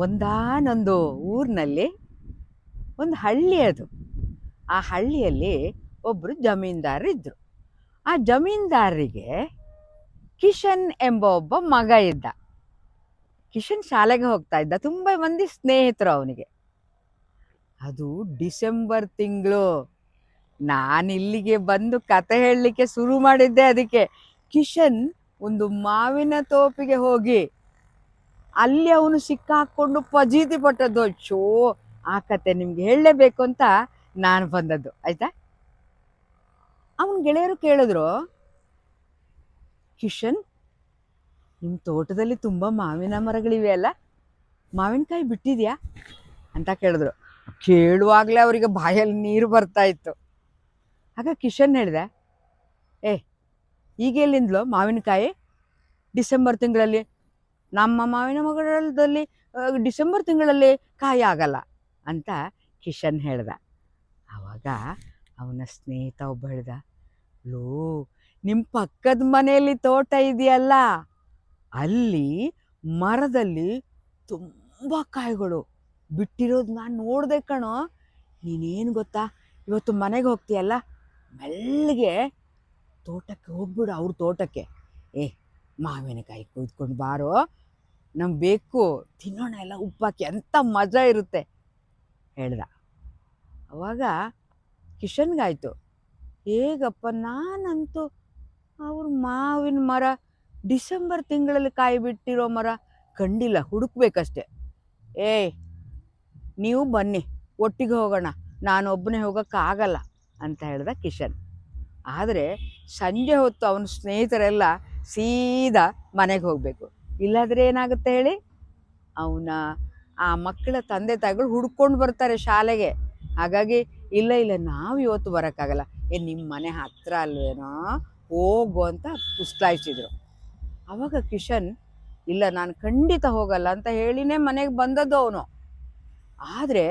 ಒಂದಾನೊಂದು ಊರಿನಲ್ಲಿ ಒಂದು ಹಳ್ಳಿ ಅದು. ಆ ಹಳ್ಳಿಯಲ್ಲಿ ಒಬ್ಬರು ಜಮೀನ್ದಾರರಿದ್ದರು ಆ ಜಮೀನ್ದಾರರಿಗೆ ಕಿಶನ್ ಎಂಬ ಒಬ್ಬ ಮಗ ಇದ್ದ. ಕಿಶನ್ ಶಾಲೆಗೆ ಹೋಗ್ತಾ ಇದ್ದ. ತುಂಬ ಮಂದಿ ಸ್ನೇಹಿತರು ಅವನಿಗೆ. ಅದು ಡಿಸೆಂಬರ್ ತಿಂಗಳು. ನಾನು ಇಲ್ಲಿಗೆ ಬಂದು ಕತೆ ಹೇಳಲಿಕ್ಕೆ ಶುರು ಮಾಡಿದ್ದೆ ಅದಕ್ಕೆ. ಕಿಶನ್ ಒಂದು ಮಾವಿನ ತೋಪಿಗೆ ಹೋಗಿ ಅಲ್ಲಿ ಅವನು ಸಿಕ್ಕಾಕೊಂಡು ಪಜೀತಿ ಪಟ್ಟದ್ದು. ಶೋ ಆ ಕತೆ ನಿಮ್ಗೆ ಹೇಳಲೇಬೇಕು ಅಂತ ನಾನು ಬಂದದ್ದು. ಆಯ್ತಾ? ಅವನ ಗೆಳೆಯರು ಕೇಳಿದ್ರು, ಕಿಶನ್ ನಿಮ್ಮ ತೋಟದಲ್ಲಿ ತುಂಬ ಮಾವಿನ ಮರಗಳಿವೆ ಅಲ್ಲ? ಮಾವಿನಕಾಯಿ ಬಿಟ್ಟಿದ್ಯಾ? ಅಂತ ಕೇಳಿದ್ರು. ಕೇಳುವಾಗಲೇ ಅವರಿಗೆ ಬಾಯಲ್ಲಿ ನೀರು ಬರ್ತಾ ಇತ್ತು. ಆಗ ಕಿಶನ್ ಹೇಳಿದೆ, ಏ, ಈಗ ಎಲ್ಲಿಂದಲೋ ಮಾವಿನಕಾಯಿ? ಡಿಸೆಂಬರ್ ತಿಂಗಳಲ್ಲಿ ನಮ್ಮ ಮಾವಿನ ಮಗಳದಲ್ಲಿ ಡಿಸೆಂಬರ್ ತಿಂಗಳಲ್ಲಿ ಕಾಯಿ ಆಗಲ್ಲ ಅಂತ ಕಿಶನ್ ಹೇಳ್ದ. ಆವಾಗ ಅವನ ಸ್ನೇಹಿತ ಒಬ್ಬ ಹೇಳ್ದ, ಲೋ ನಿಮ್ಮ ಪಕ್ಕದ ಮನೆಯಲ್ಲಿ ತೋಟ ಇದೆಯಲ್ಲ, ಅಲ್ಲಿ ಮರದಲ್ಲಿ ತುಂಬ ಕಾಯಿಗಳು ಬಿಟ್ಟಿರೋದು ನಾನು ನೋಡಿದೆ ಕಣೋ. ನೀನೇನು ಗೊತ್ತಾ, ಇವತ್ತು ಮನೆಗೆ ಹೋಗ್ತೀಯಲ್ಲ ಮೆಲ್ಲಗೆ ತೋಟಕ್ಕೆ ಹೋಗ್ಬಿಡು, ಅವ್ರ ತೋಟಕ್ಕೆ. ಏ, ಮಾವಿನಕಾಯಿ ಕುಯ್ದುಕೊಂಡು ಬಾರೋ. ನಮ್ಗೆ ಬೇಕು, ತಿನ್ನೋಣ ಎಲ್ಲ ಉಪ್ಪಾಕಿ ಎಂಥ ಮಜಾ ಇರುತ್ತೆ ಹೇಳ್ದ. ಅವಾಗ ಕಿಶನ್ಗಾಯಿತು. ಹೇಗಪ್ಪ ನಾನಂತೂ ಅವ್ರ ಮಾವಿನ ಮರ, ಡಿಸೆಂಬರ್ ತಿಂಗಳಲ್ಲಿ ಕಾಯಿ ಬಿಟ್ಟಿರೋ ಮರ ಕಂಡಿಲ್ಲ, ಹುಡುಕ್ಬೇಕಷ್ಟೆ. ಏಯ್, ನೀವು ಬನ್ನಿ, ಒಟ್ಟಿಗೆ ಹೋಗೋಣ, ನಾನು ಒಬ್ಬನೇ ಹೋಗೋಕ್ಕಾಗಲ್ಲ ಅಂತ ಹೇಳ್ದ ಕಿಶನ್. ಆದರೆ ಸಂಜೆ ಹೊತ್ತು ಅವನ ಸ್ನೇಹಿತರೆಲ್ಲ ಸೀದಾ ಮನೆಗೆ ಹೋಗಬೇಕು. ಇಲ್ಲಾದ್ರೆ ಏನಾಗುತ್ತೆ ಹೇಳಿ? ಅವನ ಆ ಮಕ್ಕಳ ತಂದೆ ತಾಯಿಗಳು ಹುಡ್ಕೊಂಡು ಬರ್ತಾರೆ ಶಾಲೆಗೆ. ಹಾಗಾಗಿ ಇಲ್ಲ ಇಲ್ಲ, ನಾವು ಇವತ್ತು ಬರೋಕ್ಕಾಗಲ್ಲ. ಏ ನಿಮ್ಮ ಮನೆ ಹತ್ತಿರ ಅಲ್ವೇನೋ ಹೋಗು ಅಂತ ಪುಸ್ತಾಯಿಸಿದ್ರು ಅವಾಗ ಕಿಶನ್, ಇಲ್ಲ, ನಾನು ಖಂಡಿತ ಹೋಗಲ್ಲ ಅಂತ ಹೇಳಿನೇ ಮನೆಗೆ ಬಂದದ್ದು ಅವನು. ಆದರೆ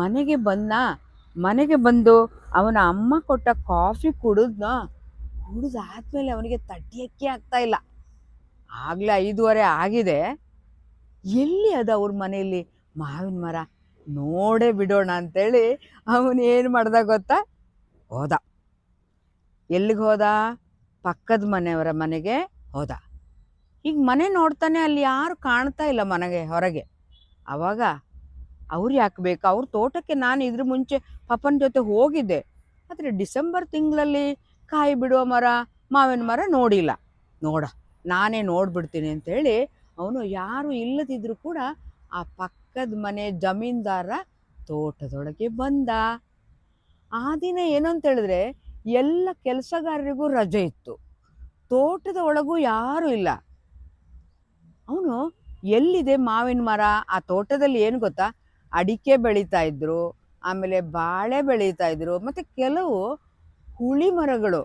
ಮನೆಗೆ ಬಂದ, ಮನೆಗೆ ಬಂದು ಅವನ ಅಮ್ಮ ಕೊಟ್ಟ ಕಾಫಿ ಕುಡಿದ್ನ, ಕುಡಿದಾದ್ಮೇಲೆ ಅವನಿಗೆ ತಟ್ಟಿಯಕ್ಕೆ ಆಗ್ತಾ ಇಲ್ಲ. ಆಗಲೇ ಐದೂವರೆ ಆಗಿದೆ. ಎಲ್ಲಿ ಅದ ಅವ್ರ ಮನೆಯಲ್ಲಿ? ಮಾವಿನ ಮರ. ನೋಡೇ ಬಿಡೋಣ ಅಂತೇಳಿ ಅವನು ಏನು ಮಾಡ್ದ ಗೊತ್ತಾ? ಹೋದ. ಎಲ್ಲಿಗೆ ಹೋದ? ಪಕ್ಕದ ಮನೆಯವರ ಮನೆಗೆ ಹೋದ. ಈಗ ಮನೆ ನೋಡ್ತಾನೆ ಅಲ್ಲಿ ಯಾರು ಕಾಣ್ತಾ ಇಲ್ಲ ಮನೆಗೆ, ಹೊರಗೆ. ಆವಾಗ ಅವ್ರು ಯಾಕೆ ಬೇಕು? ಅವ್ರ ತೋಟಕ್ಕೆ ನಾನು ಇದ್ರ ಮುಂಚೆ ಪಪ್ಪನ ಜೊತೆ ಹೋಗಿದ್ದೆ. ಆದರೆ ಡಿಸೆಂಬರ್ ತಿಂಗಳಲ್ಲಿ ಕಾಯಿ ಬಿಡುವ ಮರ, ಮಾವಿನ ಮರ ನೋಡಿಲ್ಲ. ನೋಡ. ನಾನೇ ನೋಡ್ಬಿಡ್ತೀನಿ ಅಂತೇಳಿ ಅವನು ಯಾರು ಇಲ್ಲದಿದ್ದರೂ ಕೂಡ ಆ ಪಕ್ಕದ ಮನೆ ಜಮೀನ್ದಾರ ತೋಟದೊಳಗೆ ಬಂದ. ಆ ದಿನ ಏನು ಅಂತ ಹೇಳಿದ್ರೆ ಎಲ್ಲ ಕೆಲಸಗಾರರಿಗೂ ರಜೆ ಇತ್ತು. ತೋಟದ ಒಳಗೂ ಯಾರೂ ಇಲ್ಲ. ಅವನು ಎಲ್ಲಿದೆ ಮಾವಿನ ಮರ? ಆ ತೋಟದಲ್ಲಿ ಏನು ಗೊತ್ತಾ? ಅಡಿಕೆ ಬೆಳೀತಾ ಇದ್ರು, ಆಮೇಲೆ ಬಾಳೆ ಬೆಳೀತಾ ಇದ್ರು, ಮತ್ತು ಕೆಲವು ಹುಳಿ ಮರಗಳು.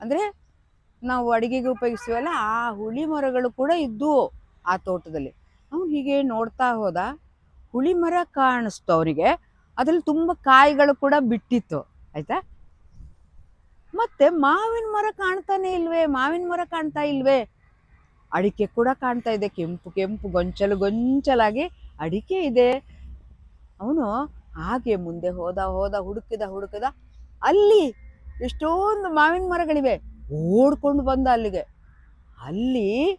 ಅಂದರೆ ನಾವು ಅಡಿಗೆಗೆ ಉಪಯೋಗಿಸ್ತೀವಲ್ಲ, ಆ ಹುಳಿ ಮರಗಳು ಕೂಡ ಇದ್ದವು ಆ ತೋಟದಲ್ಲಿ. ಅವನು ಹೀಗೆ ನೋಡ್ತಾ ಹೋದ, ಹುಳಿ ಮರ ಕಾಣಿಸ್ತು ಅವನಿಗೆ ಅದ್ರಲ್ಲಿ ತುಂಬ ಕಾಯಿಗಳು ಕೂಡ ಬಿಟ್ಟಿತ್ತು, ಆಯ್ತಾ? ಮತ್ತೆ ಮಾವಿನ ಮರ ಕಾಣ್ತಾನೆ ಇಲ್ವೇ? ಮಾವಿನ ಮರ ಕಾಣ್ತಾ ಇಲ್ವೇ? ಅಡಿಕೆ ಕೂಡ ಕಾಣ್ತಾ ಇದೆ, ಕೆಂಪು ಕೆಂಪು ಗೊಂಚಲು ಗೊಂಚಲಾಗಿ ಅಡಿಕೆ ಇದೆ. ಅವನು ಹಾಗೆ ಮುಂದೆ ಹೋದ ಹೋದ, ಹುಡುಕಿದ ಹುಡುಕಿದ, ಅಲ್ಲಿ ಎಷ್ಟೊಂದು ಮಾವಿನ ಮರಗಳಿವೆ. ಓಡ್ಕೊಂಡು ಬಂದ ಅಲ್ಲಿಗೆ. ಅಲ್ಲಿ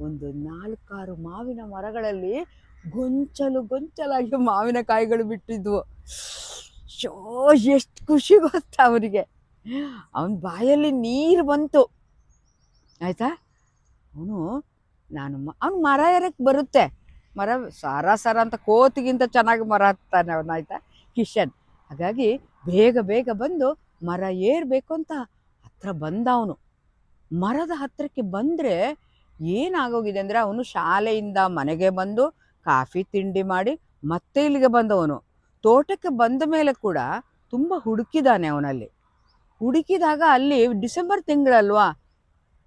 ಒಂದು ನಾಲ್ಕಾರು ಮಾವಿನ ಮರಗಳಲ್ಲಿ ಗೊಂಚಲು ಗೊಂಚಲಾಗಿ ಮಾವಿನಕಾಯಿಗಳು ಬಿಟ್ಟಿದ್ವು. ಶೋ, ಎಷ್ಟು ಖುಷಿ ಗೊತ್ತಾ ಅವನಿಗೆ ಅವನ ಬಾಯಲ್ಲಿ ನೀರು ಬಂತು. ಆಯಿತಾ? ಅವನು, ನಾನು ಅವ್ನು ಮರ ಏರಕ್ಕೆ ಬರುತ್ತೆ. ಮರ ಸಾರ ಸಾರ ಅಂತ ಕೋತಿಗಿಂತ ಚೆನ್ನಾಗಿ ಮರ ಹತ್ತಾನೆ ಅವನು, ಆಯ್ತಾ? ಕಿಶನ್. ಹಾಗಾಗಿ ಬೇಗ ಬೇಗ ಬಂದು ಮರ ಏರಬೇಕು ಅಂತ ಹತ್ರ ಬಂದ ಅವನು ಮರದ ಹತ್ತಿರಕ್ಕೆ ಬಂದರೆ ಏನಾಗೋಗಿದೆ ಅಂದರೆ ಅವನು ಶಾಲೆಯಿಂದ ಮನೆಗೆ ಬಂದು ಕಾಫಿ ತಿಂಡಿ ಮಾಡಿ ಮತ್ತೆ ಇಲ್ಲಿಗೆ ಬಂದವನು. ತೋಟಕ್ಕೆ ಬಂದ ಮೇಲೆ ಕೂಡ ತುಂಬ ಹುಡುಕಿದಾನೆ ಅವನಲ್ಲಿ. ಹುಡುಕಿದಾಗ ಅಲ್ಲಿ ಡಿಸೆಂಬರ್ ತಿಂಗಳಲ್ವಾ,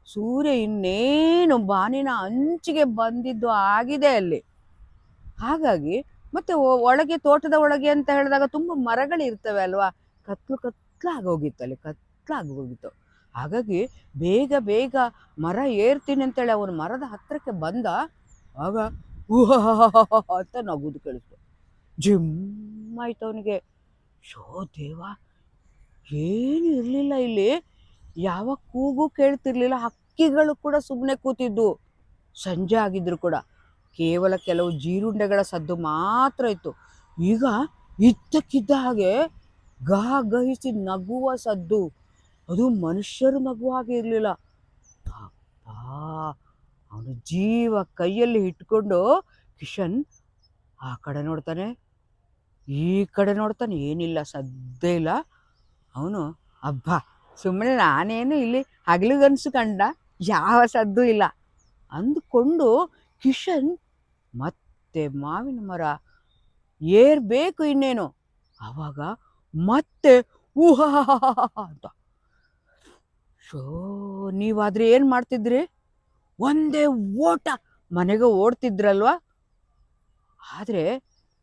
ಸೂರ್ಯ ಇನ್ನೇನು ಬಾನಿನ ಅಂಚಿಗೆ ಬಂದಿದ್ದು ಆಗಿದೆ ಅಲ್ಲಿ. ಹಾಗಾಗಿ ಮತ್ತೆ ಒಳಗೆ, ತೋಟದ ಒಳಗೆ ಅಂತ ಹೇಳಿದಾಗ ತುಂಬ ಮರಗಳು ಇರ್ತವೆ ಅಲ್ವಾ, ಕತ್ಲು ಕತ್ಲಾಗೋಗಿತ್ತು ಅಲ್ಲಿ ಕತ್ಲಾಗೋಗಿತ್ತು ಹಾಗಾಗಿ ಬೇಗ ಬೇಗ ಮರ ಏರ್ತೀನಿ ಅಂತೇಳಿ ಅವನು ಮರದ ಹತ್ತಿರಕ್ಕೆ ಬಂದ, ಆಗ ಊಹ ಅಂತ ನಗುದು ಕೇಳಿಸ್ತು. ಜಿಮ್ ಆಯ್ತು ಅವನಿಗೆ. ಶೋ ದೇವ, ಏನು ಇರಲಿಲ್ಲ ಇಲ್ಲಿ. ಯಾವ ಕೂಗು ಕೇಳ್ತಿರ್ಲಿಲ್ಲ. ಹಕ್ಕಿಗಳು ಕೂಡ ಸುಮ್ಮನೆ ಕೂತಿದ್ದು. ಸಂಜೆ ಆಗಿದ್ರು ಕೂಡ. ಕೇವಲ ಕೆಲವು ಜೀರುಂಡೆಗಳ ಸದ್ದು ಮಾತ್ರ ಇತ್ತು. ಈಗ ಇದ್ದಕ್ಕಿದ್ದ ಹಾಗೆ ಗಹ ಗಹಿಸಿ ನಗುವ ಸದ್ದು. ಅದು ಮನುಷ್ಯರು ನಗುವ ಹಾಗೆ ಇರಲಿಲ್ಲ. ಅಪ್ಪಾ ಅವನು ಜೀವ ಕೈಯಲ್ಲಿ ಇಟ್ಕೊಂಡು ಕಿಶನ್ ಆ ಕಡೆ ನೋಡ್ತಾನೆ, ಈ ಕಡೆ ನೋಡ್ತಾನೆ, ಏನಿಲ್ಲ, ಸದ್ದೇ ಇಲ್ಲ. ಅವನು, ಅಬ್ಬ ಸುಮ್ಮನೆ ನಾನೇನು ಇಲ್ಲಿ ಹಗಲಿಗನ್ಸು ಕಂಡ, ಯಾವ ಸದ್ದು ಇಲ್ಲ. ಅಂದುಕೊಂಡು ಕಿಶನ್, ಮತ್ತೆ ಮಾವಿನ ಮರ ಏರ್ಬೇಕು ಇನ್ನೇನು? ಆವಾಗ ಮತ್ತೆ ಊಹಾ ಅಂತ ಶೋ ನೀವಾದ್ರೆ ಏನು ಮಾಡ್ತಿದ್ರಿ? ಒಂದೇ ಓಟ ಮನೆಗೆ ಓಡ್ತಿದ್ರಲ್ವಾ? ಆದರೆ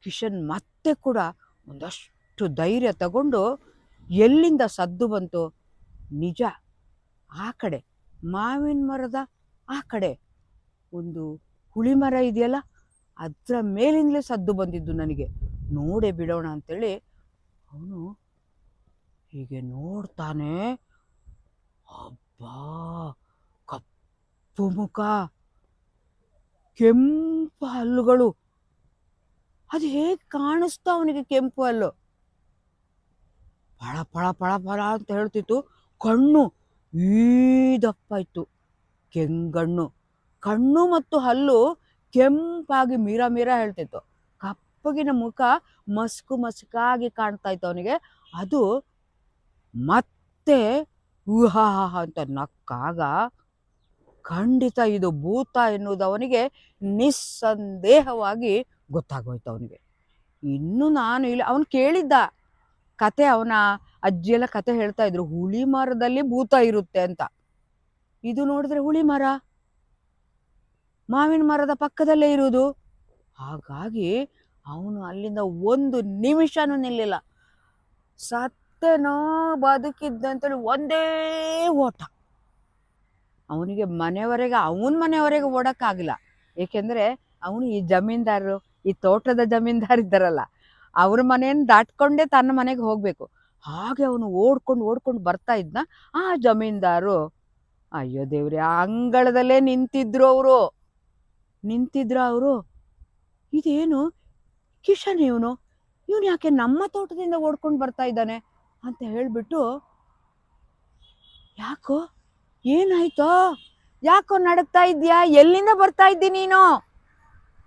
ಕಿಶನ್ ಮತ್ತೆ ಕೂಡ ಒಂದಷ್ಟು ಧೈರ್ಯ ತಗೊಂಡು ಎಲ್ಲಿಂದ ಸದ್ದು ಬಂತು ನಿಜ ಆ ಕಡೆ, ಮಾವಿನ ಮರದ ಆ ಕಡೆ, ಒಂದು ಹುಳಿ ಮರ ಇದೆಯಲ್ಲ, ಅದರ ಮೇಲಿಂದಲೇ ಸದ್ದು ಬಂದಿದ್ದು ನನಗೆ. ನೋಡೇ ಬಿಡೋಣ ಅಂತೇಳಿ ಅವನು ಹೀಗೆ ನೋಡ್ತಾನೆ ಅಬ್ಬಾ ಕಪ್ಪು ಮುಖ ಕೆಂಪು ಹಲ್ಲುಗಳು. ಅದು ಹೇಗೆ ಕಾಣಿಸ್ತಾ ಅವನಿಗೆ ಕೆಂಪು ಹಲ್ಲು? ಪಳ ಪಳ ಪಳ ಪಳ ಅಂತ ಹೇಳ್ತಿತ್ತು. ಕಣ್ಣು ಈ ದಪ್ಪ ಇತ್ತು ಕೆಂಗಣ್ಣು. ಕಣ್ಣು ಮತ್ತು ಹಲ್ಲು ಕೆಂಪಾಗಿ ಮೀರ ಮೀರ ಹೇಳ್ತಿತ್ತು. ಕಪ್ಪಗಿನ ಮುಖ ಮಸ್ಕು ಮಸ್ಕಾಗಿ ಕಾಣ್ತಾ ಇತ್ತು ಅವನಿಗೆ. ಅದು ಮತ್ತೆ ಊಹಾ ಅಂತ ನಕ್ಕಾಗ ಖಂಡಿತ ಇದು ಭೂತ ಎನ್ನುವುದು ಅವನಿಗೆ ನಿಸ್ಸಂದೇಹವಾಗಿ ಗೊತ್ತಾಗೋಯ್ತು ಅವನಿಗೆ. ಇನ್ನು ನಾನು ಇಲ್ಲಿ, ಅವನು ಕೇಳಿದ್ದ ಕತೆ, ಅವನ ಅಜ್ಜಿಯೆಲ್ಲ ಕತೆ ಹೇಳ್ತಾ ಇದ್ರು, ಹುಳಿ ಮರದಲ್ಲಿ ಭೂತ ಇರುತ್ತೆ ಅಂತ. ಇದು ನೋಡಿದ್ರೆ ಹುಳಿ ಮರ, ಮಾವಿನ ಮರದ ಪಕ್ಕದಲ್ಲೇ ಇರುವುದು. ಹಾಗಾಗಿ ಅವನು ಅಲ್ಲಿಂದ ಒಂದು ನಿಮಿಷನೂ ನಿಲ್ಲಿಲ್ಲ. ಸತ್ತೆನೋ ಬದುಕಿದ್ದ ಅಂತೇಳಿ ಒಂದೇ ಓಟ. ಅವನಿಗೆ ಮನೆಯವರೆಗೆ ಅವನ ಮನೆಯವರೆಗೆ ಓಡಕ್ಕಾಗಿಲ್ಲ. ಏಕೆಂದ್ರೆ ಅವನು ಈ ಜಮೀನ್ದಾರರು, ಈ ತೋಟದ ಜಮೀನ್ದಾರ್ ಇದ್ದಾರಲ್ಲ, ಅವ್ರ ಮನೆಯನ್ನು ದಾಟ್ಕೊಂಡೇ ತನ್ನ ಮನೆಗೆ ಹೋಗ್ಬೇಕು. ಹಾಗೆ ಅವನು ಓಡ್ಕೊಂಡು ಓಡ್ಕೊಂಡು ಬರ್ತಾ ಇದ್ನ, ಆ ಜಮೀನ್ದಾರು ಅಯ್ಯೋ ದೇವ್ರಿ, ಆ ಅಂಗಳದಲ್ಲೇ ನಿಂತಿದ್ರು ಅವರು. ನಿಂತಿದ್ರು ಅವರು. ಇದೇನು? ಕಿಶನ್ ಇವನು? ಇವನು ಯಾಕೆ ನಮ್ಮ ತೋಟದಿಂದ ಓಡ್ಕೊಂಡು ಬರ್ತಾ ಇದ್ದಾನೆ? ಅಂತ ಹೇಳ್ಬಿಟ್ಟು, ಯಾಕೋ? ಏನಾಯ್ತೋ? ಯಾಕೋ ನಡಕ್ತಾ ಇದ್ಯಾ ಎಲ್ಲಿಂದ ಬರ್ತಾ ಇದ್ದಿ ನೀನು?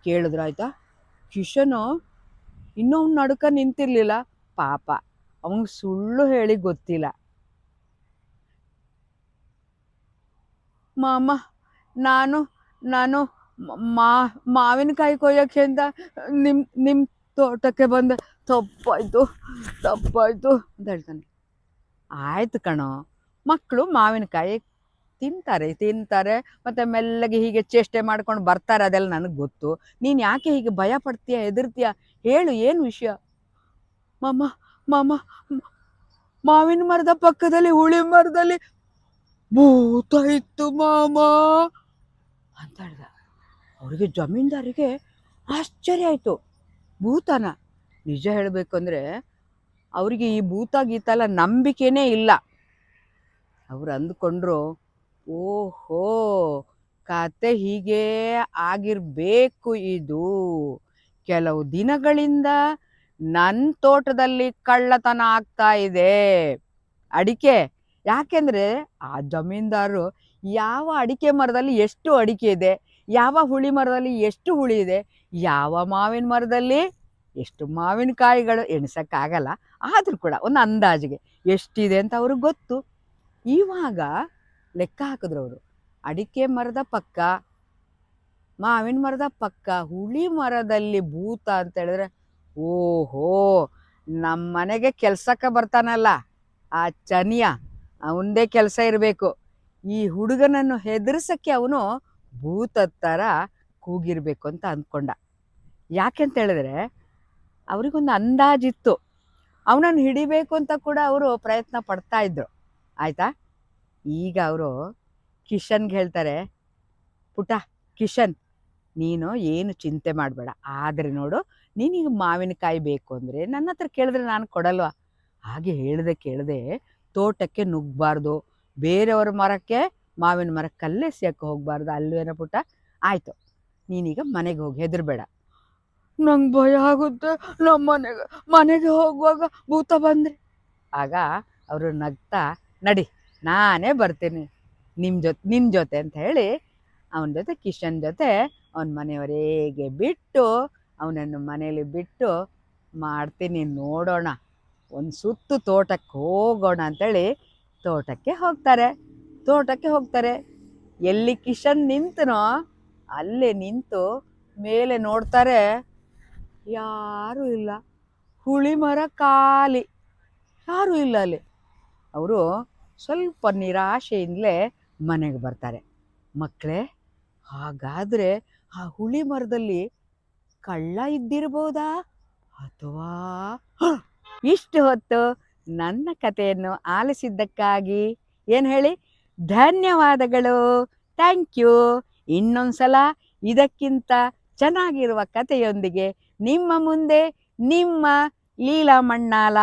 ಕೇಳಿದ್ರ, ಆಯ್ತಾ? ಕಿಶನು ಇನ್ನೂ ನಡುಕ ನಿಂತಿರ್ಲಿಲ್ಲ. ಪಾಪ, ಅವಂಗ್ ಸುಳ್ಳು ಹೇಳಿ ಗೊತ್ತಿಲ್ಲ. ಮಾಮ, ನಾನು ನಾನು ಮಾವಿನಕಾಯಿ ಕೊಯ್ಯಕ್ಕೆ ಅಂತ ನಿಮ್ ನಿಮ್ ತೋಟಕ್ಕೆ ಬಂದೆ. ತಪ್ಪಾಯ್ತು, ತಪ್ಪಾಯಿತು ಅಂತ ಹೇಳ್ತಾನೆ. ಆಯ್ತು ಕಣೋ ಮಕ್ಕಳು ಮಾವಿನಕಾಯಿ ತಿಂತಾರೆ ತಿಂತಾರೆ, ಮತ್ತೆ ಮೆಲ್ಲಗೆ ಹೀಗೆ ಚೇಷ್ಟೆ ಮಾಡ್ಕೊಂಡು ಬರ್ತಾರೆ, ಅದೆಲ್ಲ ನನಗೆ ಗೊತ್ತು. ನೀನು ಯಾಕೆ ಹೀಗೆ ಭಯ ಪಡ್ತೀಯಾ, ಹೆದರ್ತೀಯ? ಹೇಳು, ಏನು ವಿಷಯ? ಮಾಮ ಮಾಮ ಮಾವಿನ ಮರದ ಪಕ್ಕದಲ್ಲಿ, ಹುಳಿ ಮರದಲ್ಲಿ ಭೂತ ಇತ್ತು ಮಾಮ ಅಂತ ಹೇಳ್ದ. ಅವರಿಗೆ ಜಮೀನ್ದಾರಿಗೆ ಆಶ್ಚರ್ಯ ಆಯಿತು. ಭೂತನ ನಿಜ ಹೇಳಬೇಕು ಅಂದರೆ ಅವರಿಗೆ ಈ ಭೂತ ಗೀತ ಎಲ್ಲ ನಂಬಿಕೆನೇ ಇಲ್ಲ. ಅವ್ರು ಅಂದ್ಕೊಂಡ್ರು, ಓಹೋ, ಕತೆ ಹೀಗೆ ಆಗಿರಬೇಕು ಇದು. ಕೆಲವು ದಿನಗಳಿಂದ ನನ್ನ ತೋಟದಲ್ಲಿ ಕಳ್ಳತನ ಆಗ್ತಾ ಇದೆ. ಅಡಿಕೆ, ಯಾಕೆಂದರೆ ಆ ಜಮೀನ್ದಾರರು ಯಾವ ಅಡಿಕೆ ಮರದಲ್ಲಿ ಎಷ್ಟು ಅಡಿಕೆ ಇದೆ, ಯಾವ ಹುಳಿ ಮರದಲ್ಲಿ ಎಷ್ಟು ಹುಳಿ ಇದೆ, ಯಾವ ಮಾವಿನ ಮರದಲ್ಲಿ ಎಷ್ಟು ಮಾವಿನಕಾಯಿಗಳು ಎಣಿಸೋಕ್ಕಾಗಲ್ಲ, ಆದರೂ ಕೂಡ ಒಂದು ಅಂದಾಜಿಗೆ ಎಷ್ಟಿದೆ ಅಂತ ಅವ್ರಿಗೆ ಗೊತ್ತು. ಇವಾಗ ಲೆಕ್ಕ ಹಾಕಿದ್ರು ಅವರು. ಅಡಿಕೆ ಮರದ ಪಕ್ಕ, ಮಾವಿನ ಮರದ ಪಕ್ಕ, ಹುಳಿ ಮರದಲ್ಲಿ ಭೂತ ಅಂತ ಹೇಳಿದ್ರೆ, ಓಹೋ ನಮ್ಮ ಮನೆಗೆ ಕೆಲಸಕ್ಕೆ ಬರ್ತಾನಲ್ಲ, ಆ ಚನಿಯ, ಅವನದೇ ಕೆಲಸ ಇರಬೇಕು. ಈ ಹುಡುಗನನ್ನು ಹೆದರ್ಸಕ್ಕೆ ಅವನು ಭೂತದ ಥರ ಕೂಗಿರ್ಬೇಕು ಅಂತ ಅಂದ್ಕೊಂಡ. ಯಾಕೆಂತ ಹೇಳಿದ್ರೆ ಅವ್ರಿಗೊಂದು ಅಂದಾಜಿತ್ತು. ಅವನನ್ನು ಹಿಡಿಬೇಕು ಅಂತ ಕೂಡ ಅವರು ಪ್ರಯತ್ನ ಪಡ್ತಾ ಇದ್ರು. ಆಯಿತಾ? ಈಗ ಅವರು ಕಿಶನ್ಗೆ ಹೇಳ್ತಾರೆ, ಪುಟ, ಕಿಶನ್, ನೀನು ಏನು ಚಿಂತೆ ಮಾಡಬೇಡ. ಆದರೆ ನೋಡು, ನೀನೀಗ ಮಾವಿನಕಾಯಿ ಬೇಕು ಅಂದರೆ ನನ್ನ ಹತ್ರ ಕೇಳಿದ್ರೆ ನಾನು ಕೊಡಲ್ವಾ? ಹಾಗೆ ಹೇಳದೆ ಕೇಳದೆ ತೋಟಕ್ಕೆ ನುಗ್ಗಬಾರ್ದು ಬೇರೆಯವ್ರ ಮರಕ್ಕೆ ಮಾವಿನ ಮರಕ್ಕೆ ಕಲ್ಲೇ ಸೇಕ್ಕೆ ಹೋಗಬಾರ್ದು ಅಲ್ವೇನೋ ಪುಟ್ಟ ಆಯಿತು, ನೀನೀಗ ಮನೆಗೆ ಹೋಗಿ ಹೆದರ್ಬೇಡ. ನಂಗೆ ಭಯ ಆಗುತ್ತೆ. ನಮ್ಮ ಮನೆಗೆ ಮನೆಗೆ ಹೋಗುವಾಗ ಭೂತ ಬಂದ್ರೆ. ಆಗ ಅವರು ನಗ್ತಾ, ನಡಿ, ನಾನೇ ಬರ್ತೀನಿ. ನಿಮ್ಮ ಜೊತೆ ನಿನ್ನ ಜೊತೆ ಅಂತ ಹೇಳಿ ಅವನ ಜೊತೆ, ಕಿಶನ್ ಜೊತೆ ಅವನ ಮನೆಯವರೇಗೆ ಬಿಟ್ಟು, ಅವನನ್ನು ಮನೆಯಲ್ಲಿ ಬಿಟ್ಟು ಮಾಡ್ತೀನಿ, ನೋಡೋಣ. ಒಂದು ಸುತ್ತು ತೋಟಕ್ಕೆ ಹೋಗೋಣ ಅಂತೇಳಿ ತೋಟಕ್ಕೆ ಹೋಗ್ತಾರೆ. ತೋಟಕ್ಕೆ ಹೋಗ್ತಾರೆ. ಎಲ್ಲಿ ಕಿಶನ್ ನಿಂತನೋ, ಅಲ್ಲೇ ನಿಂತು ಮೇಲೆ ನೋಡ್ತಾರೆ. ಯಾರೂ ಇಲ್ಲ. ಹುಳಿ ಮರ ಖಾಲಿ. ಯಾರೂ ಇಲ್ಲ ಅಲ್ಲಿ. ಅವರು ಸ್ವಲ್ಪ ನಿರಾಶೆಯಿಂದಲೇ ಮನೆಗೆ ಬರ್ತಾರೆ. ಮಕ್ಕಳೇ, ಹಾಗಾದರೆ ಆ ಹುಳಿ ಮರದಲ್ಲಿ ಕಳ್ಳ ಇದ್ದಿರ್ಬೋದಾ? ಅಥವಾ! ಇಷ್ಟು ಹೊತ್ತು ನನ್ನ ಕಥೆಯನ್ನು ಆಲಿಸಿದ್ದಕ್ಕಾಗಿ ಏನು ಹೇಳಿ? ಧನ್ಯವಾದಗಳು. Thank you. ಇನ್ನೊಂದು ಸಲ ಇದಕ್ಕಿಂತ ಚೆನ್ನಾಗಿರುವ ಕಥೆಯೊಂದಿಗೆ ನಿಮ್ಮ ಮುಂದೆ ನಿಮ್ಮ ಲೀಲಾ ಮಣ್ಣಾಲ.